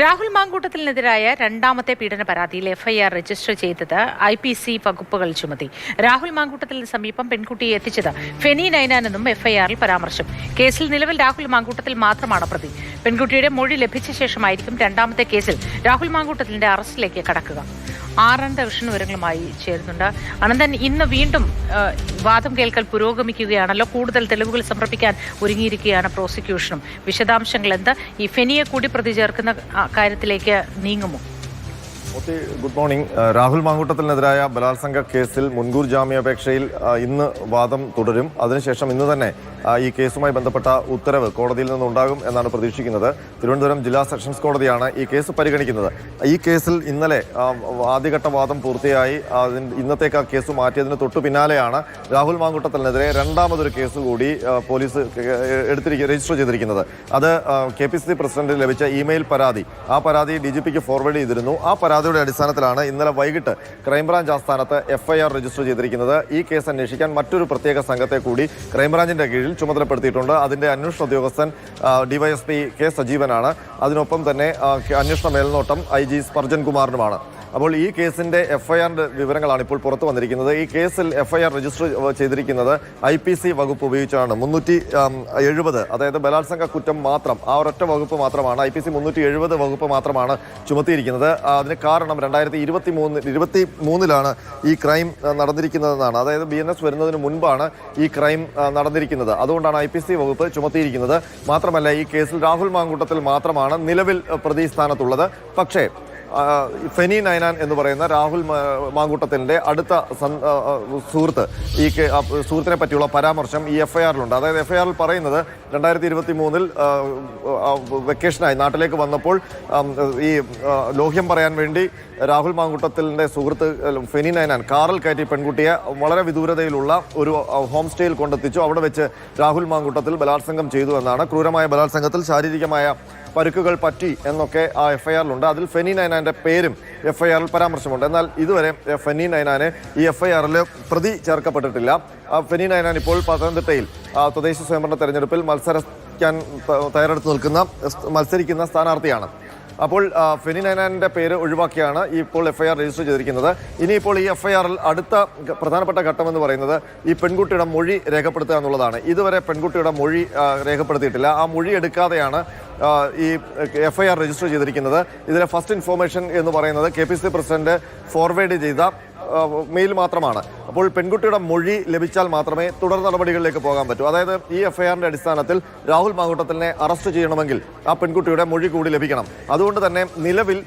രാഹുൽ മാങ്കൂട്ടത്തിനെതിരായ രണ്ടാമത്തെ പീഡന പരാതിയിൽ എഫ്ഐആർ രജിസ്റ്റർ ചെയ്തത് ഐ പി സി വകുപ്പുകൾ ചുമത്തി. രാഹുൽ മാങ്കൂട്ടത്തിന് സമീപം പെൺകുട്ടിയെ എത്തിച്ചത് ഫെനി നൈനാൻ എന്നും എഫ്ഐആറിൽ പരാമർശം. കേസിൽ നിലവിൽ രാഹുൽ മാങ്കൂട്ടത്തിൽ മാത്രമാണ് പ്രതി. പെൺകുട്ടിയുടെ മൊഴി ലഭിച്ച ശേഷമായിരിക്കും രണ്ടാമത്തെ കേസിൽ രാഹുൽ മാങ്കൂട്ടത്തിന്റെ അറസ്റ്റിലേക്ക് കടക്കുക. ആറന്ത വിഷൻ വിവരങ്ങളുമായി ചേരുന്നുണ്ട്. അനന്തൻ ഇന്ന് വീണ്ടും വാദം കേൾക്കൽ പുരോഗമിക്കുകയാണല്ലോ. കൂടുതൽ തെളിവുകൾ സമർപ്പിക്കാൻ ഒരുങ്ങിയിരിക്കുകയാണ് പ്രോസിക്യൂഷനും. വിശദാംശങ്ങൾ എന്ത്? ഈ ഫെനിയെ കൂടി പ്രതി ചേർക്കുന്ന കാര്യത്തിലേക്ക് നീങ്ങുമോ? Good morning. രാഹുൽ മാങ്കൂട്ടത്തിനെതിരായ ബലാത്സംഗ കേസിൽ മുൻകൂർ ജാമ്യാപേക്ഷയിൽ ഇന്ന് വാദം തുടരും. അതിനുശേഷം ഇന്ന് തന്നെ ഈ കേസുമായി ബന്ധപ്പെട്ട ഉത്തരവ് കോടതിയിൽ നിന്നുണ്ടാകും എന്നാണ് പ്രതീക്ഷിക്കുന്നത്. തിരുവനന്തപുരം ജില്ലാ സെഷൻസ് കോടതിയാണ് ഈ കേസ് പരിഗണിക്കുന്നത്. ഈ കേസിൽ ഇന്നലെ ആദ്യഘട്ട വാദം പൂർത്തിയായി. ഇന്നത്തേക്ക് ആ കേസ് മാറ്റിയതിന് തൊട്ടു പിന്നാലെയാണ് രാഹുൽ മാങ്കൂട്ടത്തിനെതിരെ രണ്ടാമതൊരു കേസ് കൂടി പോലീസ് എടുത്തിരിക്കുക രജിസ്റ്റർ ചെയ്തിരിക്കുന്നത്. അത് കെ പി സി പ്രസിഡന്റിന് ലഭിച്ച ഇമെയിൽ പരാതി. ആ പരാതി ഡി ഫോർവേഡ് ചെയ്തിരുന്നു. ആ പരാതിയുടെ അടിസ്ഥാനത്തിലാണ് ഇന്നലെ വൈകിട്ട് ക്രൈംബ്രാഞ്ച് ആസ്ഥാനത്ത് എഫ്ഐആർ രജിസ്റ്റർ ചെയ്തിരിക്കുന്നത്. ഈ കേസ് അന്വേഷിക്കാൻ മറ്റൊരു പ്രത്യേക സംഘത്തെ കൂടി ക്രൈംബ്രാഞ്ചിന്റെ കീഴിൽ ചുമതലപ്പെടുത്തിയിട്ടുണ്ട്. അതിന്റെ അന്വേഷണ ഉദ്യോഗസ്ഥൻ ഡിവൈഎസ്പി കെ സജീവനാണ്. അതിനൊപ്പം തന്നെ അന്വേഷണ മേൽനോട്ടം ഐ ജി സ്പർജൻ കുമാറിനുമാണ്. അപ്പോൾ ഈ കേസിന്റെ എഫ്ഐആറിന്റെ വിവരങ്ങളാണ് ഇപ്പോൾ പുറത്തു വന്നിരിക്കുന്നത്. ഈ കേസിൽ എഫ്ഐആർ രജിസ്റ്റർ ചെയ്തിരിക്കുന്നത് ഐ പി സി വകുപ്പ് ഉപയോഗിച്ചാണ്. മുന്നൂറ്റി എഴുപത് അതായത് ബലാത്സംഗ കുറ്റം മാത്രം ആ ഒരൊറ്റ വകുപ്പ് മാത്രമാണ് ഐ പി സി മുന്നൂറ്റി എഴുപത് വകുപ്പ് മാത്രമാണ് ചുമത്തിയിരിക്കുന്നത്. അതിന് കാരണം രണ്ടായിരത്തി ഇരുപത്തി മൂന്ന് ഇരുപത്തി മൂന്നിലാണ് ഈ ക്രൈം നടന്നിരിക്കുന്നതെന്നാണ്. അതായത് ബി എൻ എസ് വരുന്നതിന് മുൻപാണ് ഈ ക്രൈം നടന്നിരിക്കുന്നത്. അതുകൊണ്ടാണ് ഐ പി സി വകുപ്പ് ചുമത്തിയിരിക്കുന്നത്. മാത്രമല്ല ഈ കേസിൽ രാഹുൽ മാങ്കൂട്ടത്തിൽ മാത്രമാണ് നിലവിൽ പ്രതി സ്ഥാനത്തുള്ളത്. പക്ഷേ ഫെനി നൈനാൻ എന്ന് പറയുന്ന രാഹുൽ മാങ്കൂട്ടത്തിന്റെ അടുത്ത സുഹൃത്ത്. ഈ സുഹൃത്തിനെ പറ്റിയുള്ള പരാമർശം ഈ എഫ് ഐ ആറിലുണ്ട് അതായത് എഫ് ഐ ആറിൽ പറയുന്നത് രണ്ടായിരത്തി ഇരുപത്തി മൂന്നിൽ വെക്കേഷനായി നാട്ടിലേക്ക് വന്നപ്പോൾ ഈ ലോഹ്യം പറയാൻ വേണ്ടി രാഹുൽ മാങ്കൂട്ടത്തിന്റെ സുഹൃത്ത് ഫെനി നൈനാൻ കാറിൽ കയറ്റി പെൺകുട്ടിയെ വളരെ വിദൂരതയിലുള്ള ഒരു ഹോം സ്റ്റേയിൽ കൊണ്ടെത്തിച്ചു. അവിടെ വെച്ച് രാഹുൽ മാങ്കൂട്ടത്തിൽ ബലാത്സംഗം ചെയ്തു എന്നാണ് ക്രൂരമായ ബലാത്സംഗത്തിൽ ശാരീരികമായ പരുക്കുകൾ പറ്റി എന്നൊക്കെ ആ എഫ്ഐആറിലുണ്ട്. അതിൽ ഫെനി നൈനാന്റെ പേരും എഫ്ഐആറിൽ പരാമർശമുണ്ട്. എന്നാൽ ഇതുവരെ ഫെനി നൈനാന് ഈ എഫ്ഐആറിൽ പ്രതി ചേർക്കപ്പെട്ടിട്ടില്ല. ഫെനി നൈനാൻ ഇപ്പോൾ പത്തനംതിട്ടയിൽ തദ്ദേശ സ്വയംഭരണ തെരഞ്ഞെടുപ്പിൽ മത്സരിക്കാൻ തയ്യാറെടുത്ത് നിൽക്കുന്ന മത്സരിക്കുന്ന സ്ഥാനാർത്ഥിയാണ്. അപ്പോൾ ഫെനി നൈനാനിന്റെ പേര് ഒഴിവാക്കിയാണ് ഇപ്പോൾ എഫ്ഐആർ രജിസ്റ്റർ ചെയ്തിരിക്കുന്നത്. ഇനിയിപ്പോൾ ഈ എഫ്ഐആറിൽ അടുത്ത പ്രധാനപ്പെട്ട ഘട്ടം എന്ന് പറയുന്നത് ഈ പെൺകുട്ടിയുടെ മൊഴി രേഖപ്പെടുത്തുക എന്നുള്ളതാണ്. ഇതുവരെ പെൺകുട്ടിയുടെ മൊഴി രേഖപ്പെടുത്തിയിട്ടില്ല. ആ മൊഴി എടുക്കാതെയാണ് ഈ എഫ്ഐആർ രജിസ്റ്റർ ചെയ്തിരിക്കുന്നത്. ഇതിലെ ഫസ്റ്റ് ഇൻഫോർമേഷൻ എന്ന് പറയുന്നത് K P C president forward ചെയ്ത മെയിൽ മാത്രമാണ്. അപ്പോൾ പെൺകുട്ടിയുടെ മൊഴി ലഭിച്ചാൽ മാത്രമേ തുടർ നടപടികളിലേക്ക് പോകാൻ പറ്റൂ. അതായത് ഈ എഫ്ഐആറിന്റെ അടിസ്ഥാനത്തിൽ രാഹുൽ മാങ്കൂട്ടത്തിനെ അറസ്റ്റ് ചെയ്യണമെങ്കിൽ ആ പെൺകുട്ടിയുടെ മൊഴി കൂടി ലഭിക്കണം. അതുകൊണ്ട് തന്നെ നിലവിൽ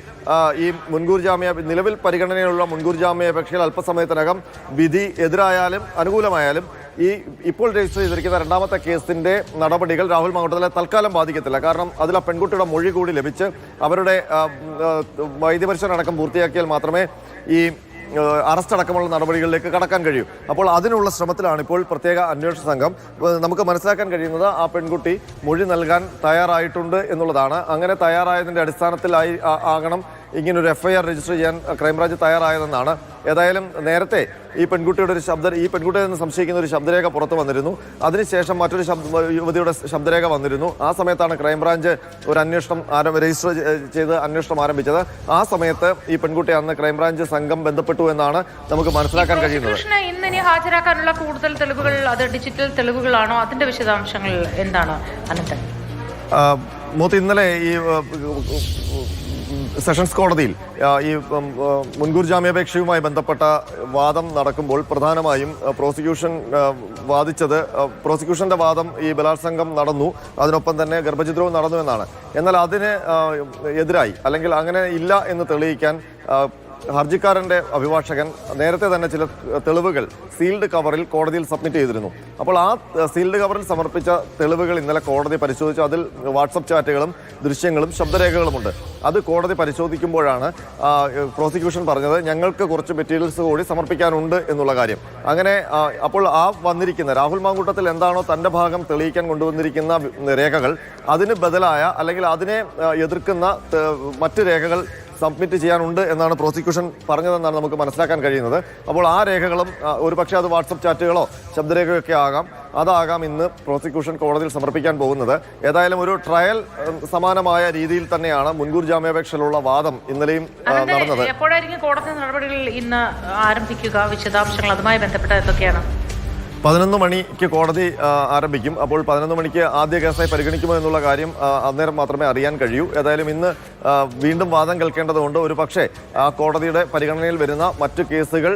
ഈ മുൻകൂർ ജാമ്യ നിലവിൽ പരിഗണനയിലുള്ള മുൻകൂർ ജാമ്യാപേക്ഷയിൽ അല്പസമയത്തിനകം വിധി എതിരായാലും അനുകൂലമായാലും ഈ ഇപ്പോൾ രജിസ്റ്റർ ചെയ്തിരിക്കുന്ന രണ്ടാമത്തെ കേസിന്റെ നടപടികൾ രാഹുൽ മാങ്കൂട്ടത്തിലെ തൽക്കാലം ബാധിക്കത്തില്ല. കാരണം അതിൽ ആ പെൺകുട്ടിയുടെ മൊഴി കൂടി ലഭിച്ച് അവരുടെ വൈദ്യപരിശോധന അടക്കം പൂർത്തിയാക്കിയാൽ മാത്രമേ ഈ അറസ്റ്റ് അടക്കമുള്ള നടപടികളിലേക്ക് കടക്കാൻ കഴിയും. അപ്പോൾ അതിനുള്ള ശ്രമത്തിലാണ് ഇപ്പോൾ പ്രത്യേക അന്വേഷണ സംഘം. നമുക്ക് മനസ്സിലാക്കാൻ കഴിയുന്നത് ആ പെൺകുട്ടി മൊഴി നൽകാൻ തയ്യാറായിട്ടുണ്ട് എന്നുള്ളതാണ്. അങ്ങനെ തയ്യാറായതിന്റെ അടിസ്ഥാനത്തിലായി ആകണം ഇങ്ങനൊരു എഫ്ഐആർ രജിസ്റ്റർ ചെയ്യാൻ ക്രൈംബ്രാഞ്ച് തയ്യാറായതെന്നാണ്. ഏതായാലും നേരത്തെ ഈ പെൺകുട്ടിയുടെ ഒരു ശബ്ദ ഈ പെൺകുട്ടിയിൽ നിന്ന് സംശയിക്കുന്ന ഒരു ശബ്ദരേഖ പുറത്തു വന്നിരുന്നു. അതിനുശേഷം മറ്റൊരു ശബ്ദ യുവതിയുടെ ശബ്ദരേഖ വന്നിരുന്നു. ആ സമയത്താണ് ക്രൈംബ്രാഞ്ച് ഒരു അന്വേഷണം ആരംഭ രജിസ്റ്റർ ചെയ്ത് അന്വേഷണം ആരംഭിച്ചത്. ആ സമയത്ത് ഈ പെൺകുട്ടി അന്ന് ക്രൈംബ്രാഞ്ച് സംഘം ബന്ധപ്പെട്ടു എന്നാണ് നമുക്ക് മനസ്സിലാക്കാൻ കഴിയുന്നത്. പ്രോസിക്യൂഷന് ഇന്ന് ഇനി ഹാജരാക്കാനുള്ള കൂടുതൽ തെളിവുകൾ അത് ഡിജിറ്റൽ തെളിവുകളാണോ? അതിന്റെ വിശദാംശങ്ങൾ എന്താണ്? അനന്തൻ. മൂത്ത് ഇന്നലെ ഈ സെഷൻസ് കോടതിയിൽ ഈ മുൻകൂർ ജാമ്യാപേക്ഷയുമായി ബന്ധപ്പെട്ട വാദം നടക്കുമ്പോൾ പ്രധാനമായും പ്രോസിക്യൂഷൻ വാദിച്ചത് പ്രോസിക്യൂഷന്റെ വാദം ഈ ബലാത്സംഗം നടന്നു അതിനൊപ്പം തന്നെ ഗർഭചിത്രവും നടന്നു എന്നാണ് എന്നാൽ അതിന് എതിരായി അല്ലെങ്കിൽ അങ്ങനെ ഇല്ല എന്ന് തെളിയിക്കാൻ ഹർജിക്കാരന്റെ അഭിഭാഷകൻ നേരത്തെ തന്നെ ചില തെളിവുകൾ സീൽഡ് കവറിൽ കോടതിയിൽ സബ്മിറ്റ് ചെയ്തിരുന്നു. അപ്പോൾ ആ സീൽഡ് കവറിൽ സമർപ്പിച്ച തെളിവുകൾ ഇന്നലെ കോടതി പരിശോധിച്ചു. അതിൽ വാട്സപ്പ് ചാറ്റുകളും ദൃശ്യങ്ങളും ശബ്ദരേഖകളുമുണ്ട്. അത് കോടതി പരിശോധിക്കുമ്പോഴാണ് പ്രോസിക്യൂഷൻ പറഞ്ഞത് ഞങ്ങൾക്ക് കുറച്ച് മെറ്റീരിയൽസ് കൂടി സമർപ്പിക്കാനുണ്ട് എന്നുള്ള കാര്യം. അങ്ങനെ അപ്പോൾ ആ വന്നിരിക്കുന്ന രാഹുൽ മാങ്കൂട്ടത്തിൽ എന്താണോ തന്റെ ഭാഗം തെളിയിക്കാൻ കൊണ്ടുവന്നിരിക്കുന്ന രേഖകൾ അതിന് ബദലായ അല്ലെങ്കിൽ അതിനെ എതിർക്കുന്ന മറ്റ് രേഖകൾ സബ്മിറ്റ് ചെയ്യാനുണ്ട് എന്നാണ് പ്രോസിക്യൂഷൻ പറഞ്ഞതെന്നാണ് നമുക്ക് മനസ്സിലാക്കാൻ കഴിയുന്നത്. അപ്പോൾ ആ രേഖകളും ഒരുപക്ഷെ അത് വാട്സപ്പ് ചാറ്റുകളോ ശബ്ദരേഖയൊക്കെ ആകാം. അതാകാം ഇന്ന് പ്രോസിക്യൂഷൻ കോടതിയിൽ സമർപ്പിക്കാൻ പോകുന്നത്. ഏതായാലും ഒരു ട്രയൽ സമാനമായ രീതിയിൽ തന്നെയാണ് മുൻകൂർ ജാമ്യാപേക്ഷയിലുള്ള വാദം ഇന്നലെയും നടന്നത്. എപ്പോഴായിരിക്കും കോടതി നടപടികൾ ഇന്ന് ആരംഭിക്കുക വിശദാംശങ്ങൾ അതുമായി ബന്ധപ്പെട്ട എന്തൊക്കെയാണ്? പതിനൊന്ന് മണിക്ക് കോടതി ആരംഭിക്കും. അപ്പോൾ പതിനൊന്ന് മണിക്ക് ആദ്യ കേസായി പരിഗണിക്കുമോ എന്നുള്ള കാര്യം അന്നേരം മാത്രമേ അറിയാൻ കഴിയൂ. ഏതായാലും ഇന്ന് വീണ്ടും വാദം കേൾക്കേണ്ടതുണ്ട്. ഒരു പക്ഷേ കോടതിയുടെ പരിഗണനയിൽ വരുന്ന മറ്റു കേസുകൾ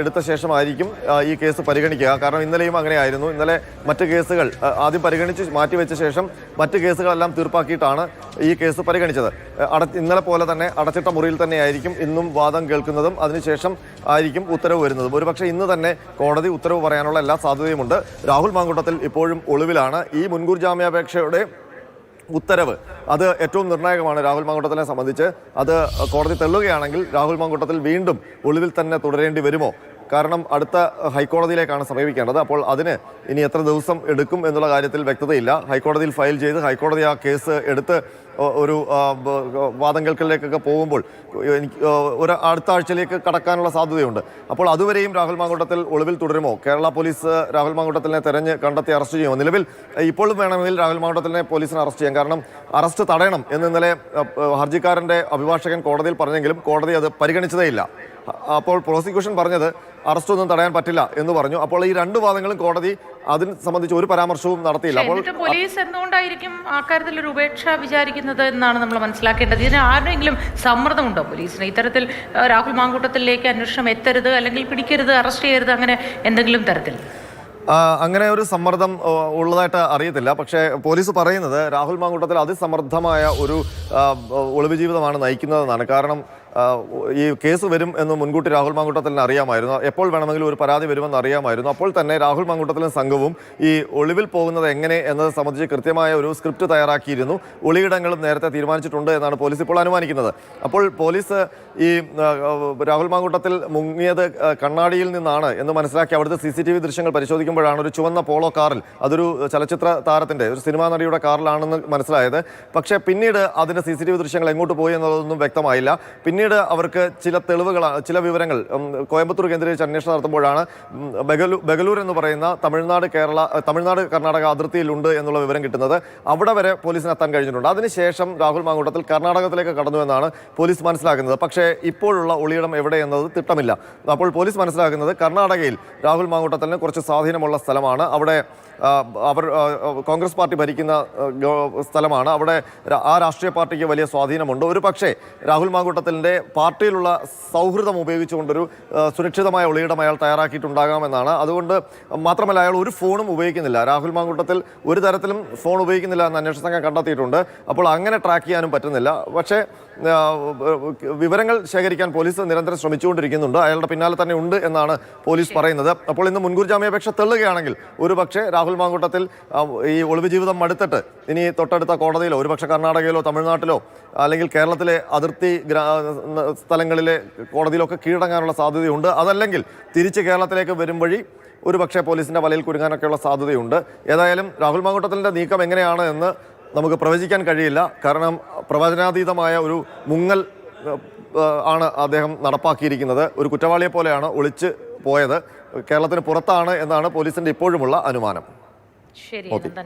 എടുത്ത ശേഷമായിരിക്കും ഈ കേസ് പരിഗണിക്കുക. കാരണം ഇന്നലെയും അങ്ങനെയായിരുന്നു. ഇന്നലെ മറ്റു കേസുകൾ ആദ്യം പരിഗണിച്ച് മാറ്റിവെച്ച ശേഷം മറ്റു കേസുകളെല്ലാം തീർപ്പാക്കിയിട്ടാണ് ഈ കേസ് പരിഗണിച്ചത്. അട ഇന്നലെ പോലെ തന്നെ അടച്ചിട്ട മുറിയിൽ തന്നെയായിരിക്കും ഇന്നും വാദം കേൾക്കുന്നതും അതിനുശേഷം ആയിരിക്കും ഉത്തരവ് വരുന്നതും. ഒരുപക്ഷെ ഇന്ന് തന്നെ കോടതി ഉത്തരവ് പറയാനുള്ള എല്ലാ സാധ്യതയുമുണ്ട്. രാഹുൽ മാങ്കൂട്ടത്തിൽ ഇപ്പോഴും ഒളിവിലാണ്. ഈ മുൻകൂർ ജാമ്യാപേക്ഷയുടെ ഉത്തരവ്. അത് ഏറ്റവും നിർണായകമാണ് രാഹുൽ മാങ്കൂട്ടത്തിനെ സംബന്ധിച്ച്. അത് കോടതി തെള്ളുകയാണെങ്കിൽ രാഹുൽ മാങ്കൂട്ടത്തിൽ വീണ്ടും ഒളിവിൽ തന്നെ തുടരേണ്ടി വരുമോ? കാരണം അടുത്ത ഹൈക്കോടതിയിലേക്കാണ് സമീപിക്കേണ്ടത്. അപ്പോൾ അതിന് ഇനി എത്ര ദിവസം എടുക്കും എന്നുള്ള കാര്യത്തിൽ വ്യക്തതയില്ല. ഹൈക്കോടതിയിൽ ഫയൽ ചെയ്ത് ഹൈക്കോടതി ആ കേസ് എടുത്ത് ഒരു ആ, ബ- വാദം കേൾക്കലിലേക്കൊക്കെ പോകുമ്പോൾ എനിക്ക് ഒരു അടുത്ത ആഴ്ചയിലേക്ക് കടക്കാനുള്ള സാധ്യതയുണ്ട്. അപ്പോൾ അതുവരെയും രാഹുൽ മാങ്കൂട്ടത്തിൽ ഒളിവിൽ തുടരുമോ? കേരള പോലീസ് രാഹുൽ മാങ്കൂട്ടത്തിനെ തെരഞ്ഞ് കണ്ടെത്തി അറസ്റ്റ് ചെയ്യുമോ? നിലവിൽ ഇപ്പോഴും വേണമെങ്കിൽ രാഹുൽ മാങ്കൂട്ടത്തിനെ പോലീസിന് അറസ്റ്റ് ചെയ്യാം. കാരണം അറസ്റ്റ് തടയണം എന്ന് ഇന്നലെ ഹർജിക്കാരന്റെ അഭിഭാഷകൻ കോടതിയിൽ പറഞ്ഞെങ്കിലും കോടതി അത് പരിഗണിച്ചതേയില്ല അപ്പോൾ പ്രോസിക്യൂഷൻ പറഞ്ഞത് അറസ്റ്റൊന്നും തടയാൻ പറ്റില്ല എന്ന് പറഞ്ഞു. അപ്പോൾ ഈ രണ്ട് വാദങ്ങളും കോടതി അതിന് സംബന്ധിച്ച് ഒരു പരാമർശവും നടത്തിയില്ല. അപ്പോൾ പോലീസ് എന്തുകൊണ്ടായിരിക്കും അക്കാര്യത്തിൽ ഒരു ഉപേക്ഷ വിചാരിക്കുന്നത് എന്നാണ് നമ്മൾ മനസ്സിലാക്കേണ്ടത്. ഇതിന് ആരുടെങ്കിലും സമ്മർദ്ദമുണ്ടോ പോലീസിന്? ഇത്തരത്തിൽ രാഹുൽ മാങ്കൂട്ടത്തിലേക്ക് അന്വേഷണം എത്തരുത് അല്ലെങ്കിൽ പിടിക്കരുത് അറസ്റ്റ് ചെയ്യരുത് അങ്ങനെ എന്തെങ്കിലും തരത്തിൽ? അങ്ങനെ ഒരു സമ്മർദ്ദം ഉള്ളതായിട്ട് അറിയത്തില്ല. പക്ഷേ പോലീസ് പറയുന്നത് രാഹുൽ മാങ്കൂട്ടത്തിൽ അതിസമ്മർദ്ദമായ ഒരു ഒളിവ് ജീവിതമാണ് നയിക്കുന്നതെന്നാണ്. കാരണം ഈ കേസ് വരും എന്ന് മുൻകൂട്ടി രാഹുൽ മാങ്കൂട്ടത്തിന് അറിയാമായിരുന്നു. എപ്പോൾ വേണമെങ്കിലും ഒരു പരാതി വരുമെന്ന് അറിയാമായിരുന്നു. അപ്പോൾ തന്നെ രാഹുൽ മാങ്കൂട്ടത്തിലും സംഘവും ഈ ഒളിവിൽ പോകുന്നത് എങ്ങനെ എന്നത് സംബന്ധിച്ച് കൃത്യമായ ഒരു സ്ക്രിപ്റ്റ് തയ്യാറാക്കിയിരുന്നു. ഒളിയിടങ്ങളും നേരത്തെ തീരുമാനിച്ചിട്ടുണ്ട് എന്നാണ് പോലീസ് ഇപ്പോൾ അനുമാനിക്കുന്നത്. അപ്പോൾ പോലീസ് ഈ രാഹുൽ മാങ്കൂട്ടത്തിൽ മുങ്ങിയത് കണ്ണാടിയിൽ നിന്നാണ് എന്ന് മനസ്സിലാക്കി അവിടുത്തെ സി സി ടി വി ദൃശ്യങ്ങൾ പരിശോധിക്കുമ്പോഴാണ് ഒരു ചുവന്ന പോളോ കാറിൽ അതൊരു ചലച്ചിത്ര താരത്തിന്റെ ഒരു സിനിമാ നടിയുടെ കാറിലാണെന്ന് മനസ്സിലായത്. പക്ഷേ പിന്നീട് അതിന്റെ സി സി ടി വി ദൃശ്യങ്ങൾ എങ്ങോട്ട് പോയി എന്നതൊന്നും വ്യക്തമായില്ല. പിന്നീട് അവർക്ക് ചില തെളിവുകൾ ചില വിവരങ്ങൾ കോയമ്പത്തൂർ കേന്ദ്രീകരിച്ച് അന്വേഷണം നടത്തുമ്പോഴാണ് ബഗലൂർ എന്ന് പറയുന്ന തമിഴ്നാട് കേരള തമിഴ്നാട് കർണാടക അതിർത്തിയിലുണ്ട് എന്നുള്ള വിവരം കിട്ടുന്നത് അവിടെ വരെ പോലീസിന് എത്താൻ കഴിഞ്ഞിട്ടുണ്ട്. അതിനുശേഷം രാഹുൽ മാങ്കൂട്ടത്തിൽ കർണാടകത്തിലേക്ക് കടന്നു എന്നാണ് പോലീസ് മനസ്സിലാക്കുന്നത്. പക്ഷേ ഇപ്പോഴുള്ള ഒളിയിടം എവിടെ എന്നത് തിട്ടമില്ല. അപ്പോൾ പോലീസ് മനസ്സിലാക്കുന്നത് കർണാടകയിൽ രാഹുൽ മാങ്കൂട്ടത്തിന് കുറച്ച് സ്വാധീനമുള്ള സ്ഥലമാണ്. അവിടെ അവർ കോൺഗ്രസ് പാർട്ടി ഭരിക്കുന്ന സ്ഥലമാണ്. അവിടെ ആ രാഷ്ട്രീയ പാർട്ടിക്ക് വലിയ സ്വാധീനമുണ്ട്. ഒരു പക്ഷേ രാഹുൽ മാങ്കൂട്ടത്തിന്റെ പാർട്ടിയിലുള്ള സൗഹൃദം ഉപയോഗിച്ചുകൊണ്ടൊരു സുരക്ഷിതമായ ഒളിയിടം അയാൾ തയ്യാറാക്കിയിട്ടുണ്ടാകാമെന്നാണ്. അതുകൊണ്ട് മാത്രമല്ല അയാൾ ഒരു ഫോണും ഉപയോഗിക്കുന്നില്ല. രാഹുൽ മാങ്കൂട്ടത്തിൽ ഒരു തരത്തിലും ഫോൺ ഉപയോഗിക്കുന്നില്ല എന്ന് അന്വേഷണ സംഘം കണ്ടെത്തിയിട്ടുണ്ട്. അപ്പോൾ അങ്ങനെ ട്രാക്ക് ചെയ്യാനും പറ്റുന്നില്ല. പക്ഷേ വിവരങ്ങൾ ശേഖരിക്കാൻ പോലീസ് നിരന്തരം ശ്രമിച്ചുകൊണ്ടിരിക്കുന്നുണ്ട്. അയാളുടെ പിന്നാലെ തന്നെ ഉണ്ട് എന്നാണ് പോലീസ് പറയുന്നത്. അപ്പോൾ ഇന്ന് മുൻകൂർ ജാമ്യാപേക്ഷ ഒരു ഒരുപക്ഷെ രാഹുൽ മാങ്കൂട്ടത്തിൽ ഈ ഒളിവ് ജീവിതം മടുത്തിട്ട് ഇനി തൊട്ടടുത്ത കോടതിയിലോ ഒരുപക്ഷെ കർണാടകയിലോ തമിഴ്നാട്ടിലോ അല്ലെങ്കിൽ കേരളത്തിലെ അതിർത്തി സ്ഥലങ്ങളിലെ കോടതിയിലൊക്കെ കീഴടങ്ങാനുള്ള സാധ്യതയുണ്ട്. അതല്ലെങ്കിൽ തിരിച്ച് കേരളത്തിലേക്ക് വരും വഴി ഒരുപക്ഷെ പോലീസിന്റെ വലയിൽ കുരുങ്ങാനൊക്കെയുള്ള സാധ്യതയുണ്ട്. ഏതായാലും രാഹുൽ മാങ്കൂട്ടത്തിന്റെ നീക്കം എങ്ങനെയാണ് എന്ന് നമുക്ക് പ്രവചിക്കാൻ കഴിയില്ല. കാരണം പ്രവചനാതീതമായ ഒരു മുങ്ങൽ ആണ് അദ്ദേഹം നടപ്പാക്കിയിരിക്കുന്നത്. ഒരു കുറ്റവാളിയെ പോലെയാണ് ഒളിച്ച് പോയത്. കേരളത്തിന് പുറത്താണ് എന്നാണ് പോലീസിന്റെ ഇപ്പോഴുമുള്ള അനുമാനം. ശരി